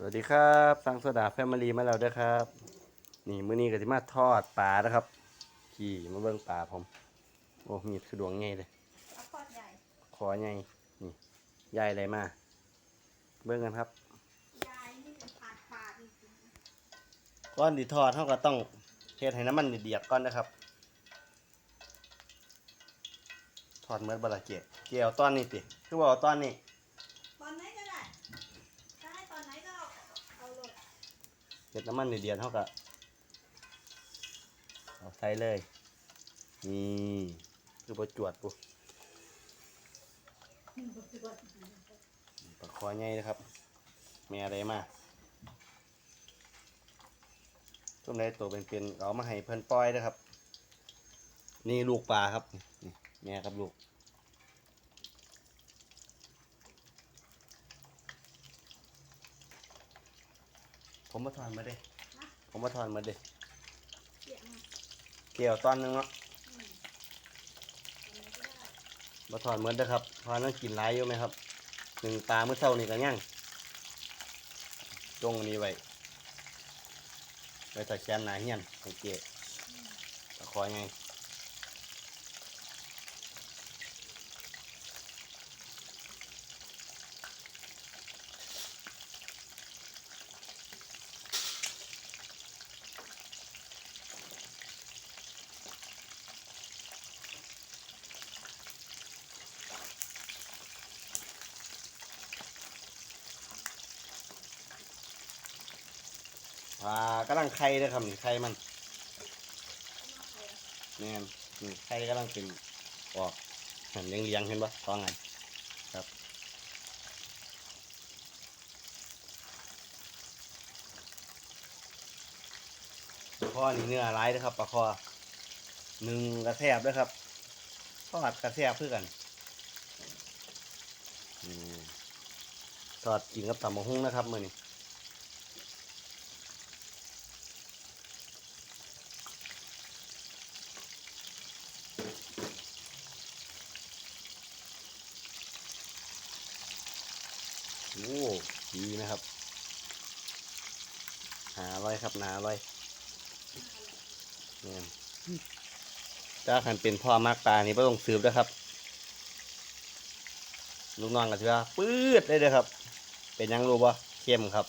สวัสดีครับสังโซดาแฟมิลี่มาแล้วเด้อครับ นี่มื้อนี้ก็สิมาทอดปลานะครับ ขี่มาเบิ่งปลาผม โอ้มีดคือดวงใหญ่เลยเอาขอดใหญ่คอใหญ่นี่ใหญ่อะไรมา เบิ่งกันครับยายนี่เป็นปาดปาดจริงก่อนที่ทอดเฮาก็ต้องเฮ็ดให้น้ำมันเดือดๆก่อนนะครับ ทอดเหมือนบะละเกียเกี่ยวตอนนี้ติคือว่าเอาตอนนี้ ๆตอนไหนก็ได้ถ้าให้ตอนไหนก็เอาเอาโหลด เฮ็ดน้ำมันเดือดๆเฮาก็เอาใส่เลย นี่คือบ่จวดปุ๊ปลาคอใหญ่นะครับ แม่อะไรมาต้นไดตัวเป็นๆเอามาให้เพิ่นปล่อยนะครับ นี่ลูกปลาครับนี่แม่กับลูก ผมมาทอนมาเด้นะผมมาทอนมาเด้เสียงมาเกี่ยวตอนหนึงเนาะอืมตอนไหนก็ได้มาทอนเหมือนเด้อครับเพอนั่งกินหลายอยู่ไหมครับหนึ่งปลาเมื่อเช้านี่ก็ย่างจงอันนี้ไว้ไว้ใส่แขนหนาเฮียนของเกะปลาคอไง ปลากำลังไข่เด้อครับนี่ไข่มันแม่นี่ไข่กำลังเป็นออกเห็นเลี้ยงๆเห็นปะตองไงครับปลาคอนี่เนื้อร้ายเด้อครับปลาคอหนึ่งกระแทบด้วยครับทอดกระแทบเพื่อกันทอดกินกับตำมะฮุ่งนะครับมือนี้ โอ้ดีนะครับ หาอร่อยครับหนาอร่อยเนี่ยถ้าขันเป็นพ่อมากปลานี่ไม่ต้องสืบนะครับ ลูกน้องก็ถือว่าปื๊ดเลยเด้อครับ เป็นยังรู้บ่เข้มครับ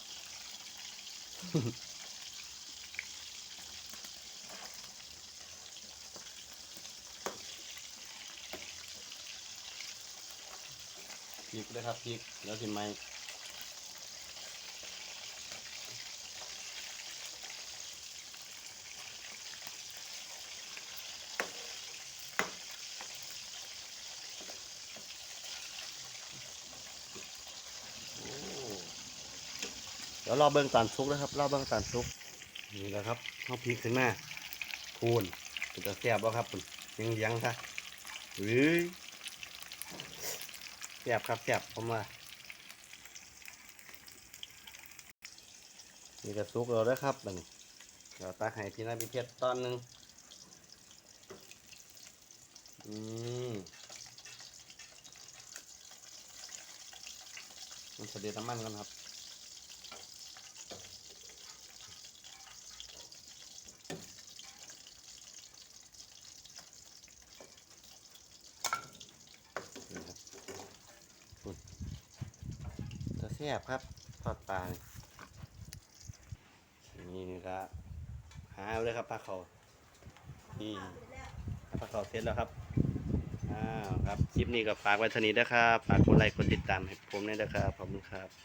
พริกด้วยครับพริกแล้วสิไหมโอ้เดี๋ยวรอเบิ้องตอนซุกนะครับรอเบิ้องตอนซุกนี่แหละครับเอาพริกขึ้นมาพูนเป็นจะแซ่บบ่ครับคุณเลี้ยงเลี้ยงๆซะเฮ้ยแสบครับแสบผมว่านี่กระซุกเราได้ครับมันเดี๋ยวตาไห้พี่นาพี่เพชรตอนหนึ่งอืมมันเสด็จน้ำมันกันครับ นี่ครับ จะ แซ่บครับ ทอดปลานี่นี่ละหาเลยครับปลาเขานี่าเสร็จแล้วปลาเขาเสร็จแล้วครับอ้าวครับ คลิปนี้ก็ฝากไว้เท่านี้นะครับ ฝากกดไลค์กดติดตามให้ผมด้วยนะครับ ขอบคุณครับ